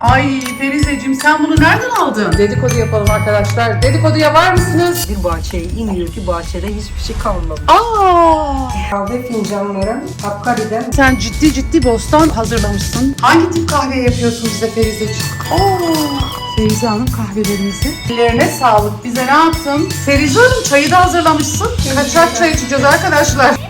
Ay Ferizeciğim sen bunu nereden aldın? Dedikodu yapalım arkadaşlar. Dedikoduya var mısınız? Bir bahçeye iniyor ki bahçede hiçbir şey kalmamış. Aa! Kahve fincanları Hakkari'den Sen ciddi ciddi bostan hazırlamışsın. Hangi tip kahve yapıyorsun bize Ferizeciğim? Aa! Feyza Hanım kahvelerinizi. Ellerine sağlık. Bize ne yaptın? Ferize Hanım çayı da hazırlamışsın. Kaçak çay içeceğiz arkadaşlar.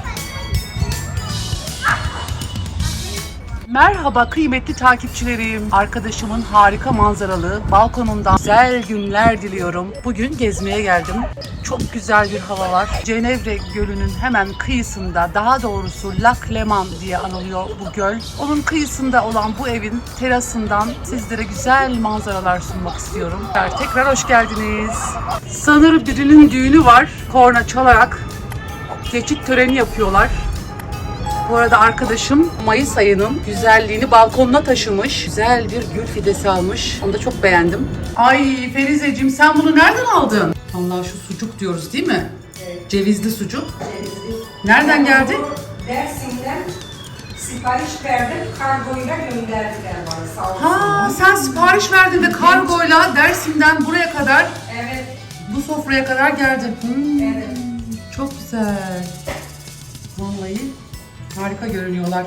Merhaba kıymetli takipçilerim. Arkadaşımın harika manzaralı balkonundan güzel günler diliyorum. Bugün gezmeye geldim. Çok güzel bir hava var. Cenevre Gölü'nün hemen kıyısında, daha doğrusu Lac Leman diye anılıyor bu göl. Onun kıyısında olan bu evin terasından sizlere güzel manzaralar sunmak istiyorum. Tekrar hoş geldiniz. Sanırım birinin düğünü var. Korna çalarak geçit töreni yapıyorlar. Bu arada arkadaşım Mayıs ayının güzelliğini balkonuna taşımış. Güzel bir gül fidesi almış. Onu da çok beğendim. Ay Ferizeciğim sen bunu nereden aldın? Allah şu sucuk diyoruz değil mi? Cevizli sucuk. Nereden geldi? Dersim'den sipariş verdim. Kargoyla gönderdiler bana sağ olsun. Ha sen sipariş verdin de kargoyla Dersim'den buraya kadar Evet. bu sofraya kadar geldi. Hmm, Evet. Çok güzel. Vallahi harika görünüyorlar.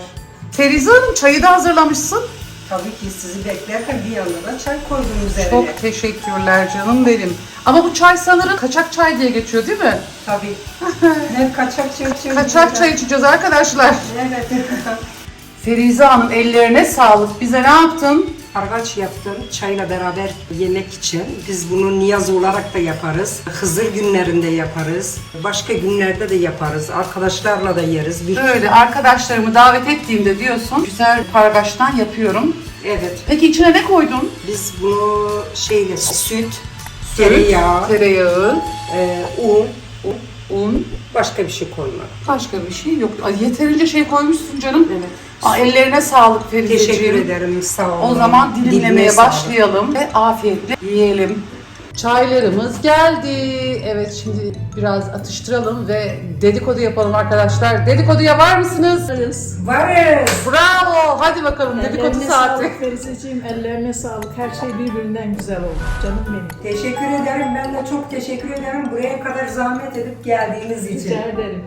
Ferize Hanım çayı da hazırlamışsın. Tabii ki sizi beklerken bir yandan da çay koydum üzerine. Çok teşekkürler canım benim. Ama bu çay sanırım kaçak çay diye geçiyor değil mi? Tabii. ne kaçak çay içiyorum. Kaçak çay içeceğiz arkadaşlar. Evet. Ferize Hanım ellerine sağlık. Bize ne yaptın? Argaç yaptım çayla beraber yemek için. Biz bunu niyaz olarak da yaparız. Hızır günlerinde yaparız. Başka günlerde de yaparız. Arkadaşlarla da yeriz. Bir Böyle arkadaşlarımı davet ettiğimde diyorsun. Güzel pargaçtan yapıyorum. Evet. Peki içine ne koydun? Biz bunu şeyle süt, tereyağı, Tereyağı, e, un, un, başka bir şey koyma. başka bir şey yok. Ay, yeterince şey koymuşsun canım. Evet. Aa, ellerine sağlık Ferizeciğim. Teşekkür ederim. Sağ olun. O zaman Diline dilimlemeye sağlık. başlayalım ve afiyetle yiyelim. Çaylarımız geldi. Evet şimdi biraz atıştıralım ve dedikodu yapalım arkadaşlar. Dedikoduya var mısınız? Varız. Bravo. Hadi bakalım dedikodu Ellerine saati. sağlık Feriseciğim, ellerine sağlık. Her şey birbirinden güzel oldu. Canım benim. Teşekkür ederim. Ben de çok teşekkür ederim. Buraya kadar zahmet edip geldiğiniz için. Rica ederim.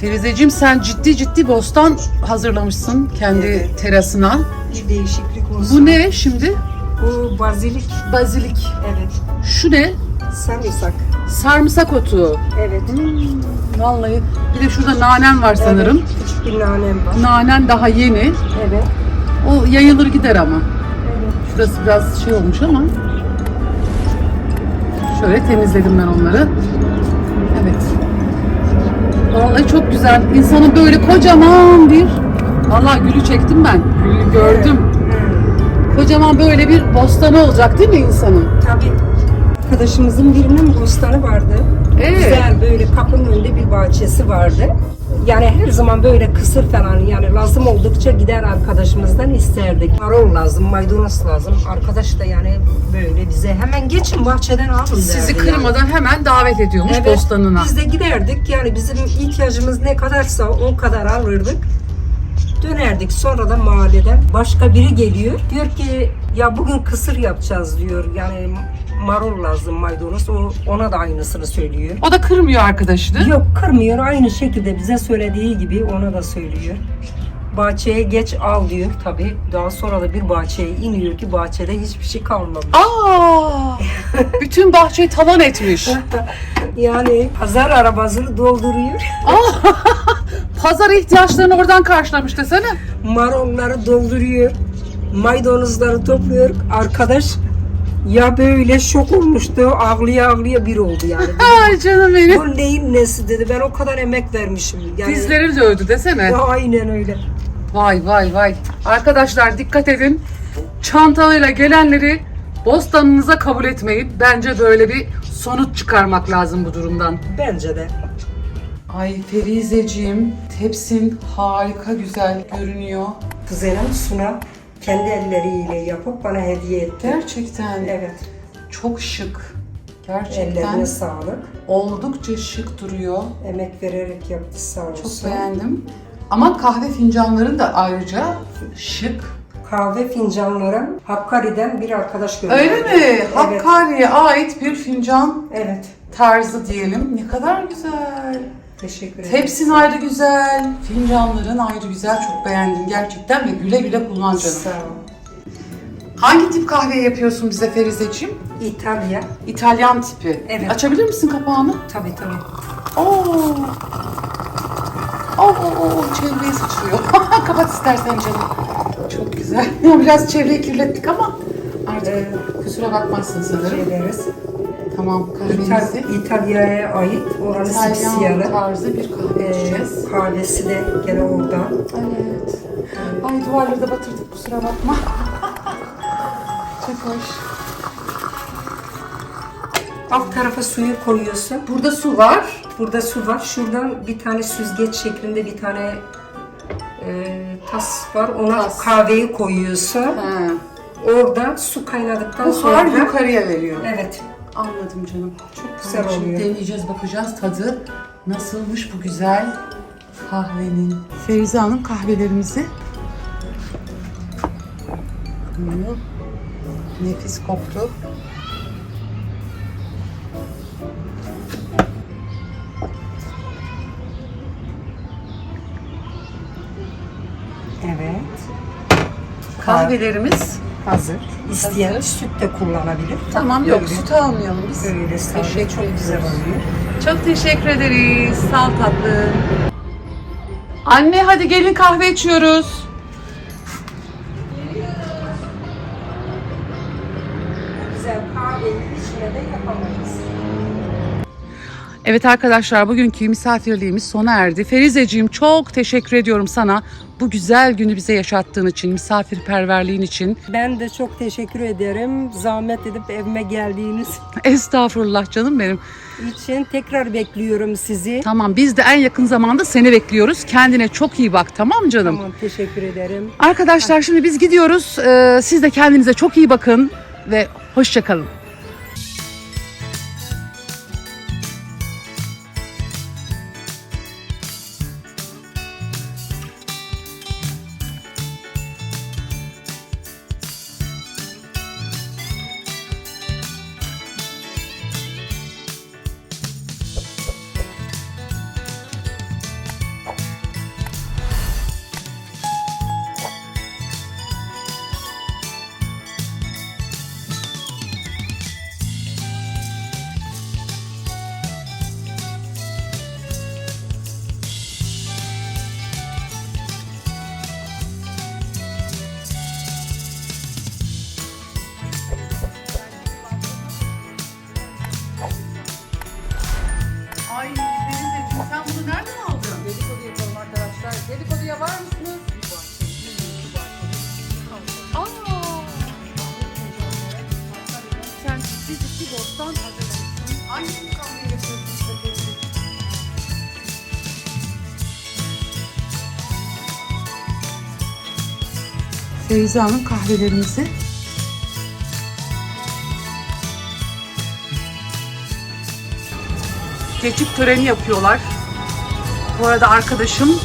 Ferizeciğim sen ciddi ciddi bostan hazırlamışsın kendi Evet. terasına. Bir değişiklik olsun. Bu ne şimdi? Bu bazilik. Bazilik. Evet. Şu ne? Sarımsak. Sarımsak otu. Evet. Vallahi. Bir de şurada nanen var sanırım. Evet, Küçük bir nanem var. Nanen daha yeni. Evet. O yayılır gider ama. Evet. Şurası biraz şey olmuş ama. Şöyle temizledim ben onları. Evet. Vallahi çok güzel. İnsanın böyle kocaman bir Vallahi gülü çektim ben. Gülü gördüm. Kocaman böyle bir bostanı olacak değil mi insanın? Tabii. Arkadaşımızın birinin bostanı vardı. Evet. Güzel böyle kapının önünde bir bahçesi vardı. Yani her zaman böyle kısır falan yani lazım oldukça gider arkadaşımızdan isterdik. Marul lazım, maydanoz lazım. Arkadaş da yani böyle bize hemen geçin bahçeden alın derdi. Sizi yani. kırmadan hemen davet ediyormuş Evet, bostanına. Biz de giderdik yani bizim ihtiyacımız ne kadarsa o kadar alırdık. Dönerdik sonra da mahalleden başka biri geliyor. Diyor ki ya bugün kısır yapacağız diyor. Yani marul lazım maydanoz. O, ona da aynısını söylüyor. O da kırmıyor arkadaşını. Yok kırmıyor aynı şekilde bize söylediği gibi ona da söylüyor. Bahçeye geç al diyor tabi. Daha sonra da bir bahçeye iniyor ki bahçede hiçbir şey kalmamış. Aa! Bütün bahçeyi talan etmiş. Yani pazar arabasını dolduruyor. Pazar ihtiyaçlarını oradan karşılamış desene. marulları dolduruyor, maydanozları topluyor. Arkadaş ya böyle şok olmuştu, ağlıya ağlıya bir oldu yani. Ay canım benim. Bu neyin nesi dedi, ben o kadar emek vermişim. Yani, Dizlerim dövdü desene. Ya aynen öyle. Vay vay vay. Arkadaşlar dikkat edin. Çantalıyla gelenleri bostanınıza kabul etmeyin. Bence böyle bir sonuç çıkarmak lazım bu durumdan. Bence de. Ay Ferizeciğim, tepsin harika güzel görünüyor. Kuzenim Suna kendi elleriyle yapıp bana hediye etti. Gerçekten Evet, çok şık. Gerçekten ellerine sağlık. oldukça şık duruyor. Emek vererek yaptı sağ olsun. Çok beğendim. Ama kahve fincanların da ayrıca şık. kahve fincanları Hakkari'den bir arkadaş gönderdi. Öyle mi? Evet. Hakkari'ye ait bir fincan Evet. tarzı diyelim. Ne kadar güzel. Teşekkür ederim. Tepsin ayrı güzel, fincanların ayrı güzel. Çok beğendim gerçekten ve güle güle kullan canım. Sağ ol. Hangi tip kahve yapıyorsun bize Ferizeciğim? İtalya. İtalyan tipi. Evet. Açabilir misin kapağını? Tabii tabii. Oo. Oo, oo, oo, çevreye sıçrıyor. Kapat istersen canım. Çok güzel. Biraz çevreyi kirlettik ama artık Ee, kusura bakmazsın sanırım. Şey. Tamam kahvemizi İtal- İtalya'ya ait oranın İtalyan tarzı bir kahve Ee, içeceğiz. kahvesi de gene oradan. Evet. Ay duvarları da batırdık kusura bakma. Çok hoş. Alt tarafa suyu koyuyorsun. Burada su var. Burada su var. Şuradan bir tane süzgeç şeklinde bir tane e, tas var. Ona Tas. kahveyi koyuyorsun. He. Orada su kaynadıktan Buhar sonra yukarıya veriyor. evet Anladım canım. Çok güzel Şimdi oluyor. deneyeceğiz, bakacağız tadı nasılmış bu güzel kahvenin. Ferize Hanım kahvelerimizi nefis koktu. evet Kahvelerimiz hazır. İsteyen süt de kullanabilir. tamam yok Öyle. süt almayalım biz. Öyle Teşekkür çok güzel oluyor. Çok teşekkür ederiz. Sağ ol tatlım. Anne hadi gelin kahve içiyoruz. Güzel kahveyi içmeden yapamayız. Evet arkadaşlar bugünkü misafirliğimiz sona erdi. Ferizeciğim çok teşekkür ediyorum sana bu güzel günü bize yaşattığın için, misafirperverliğin için. Ben de çok teşekkür ederim. Zahmet edip evime geldiğiniz Estağfurullah canım benim. için tekrar bekliyorum sizi. Tamam biz de en yakın zamanda seni bekliyoruz. Kendine çok iyi bak tamam canım? Tamam teşekkür ederim. Arkadaşlar şimdi biz gidiyoruz. Ee, siz de kendinize çok iyi bakın ve hoşça Feyza Hanım kahvelerimizi geçit töreni yapıyorlar. Bu arada arkadaşım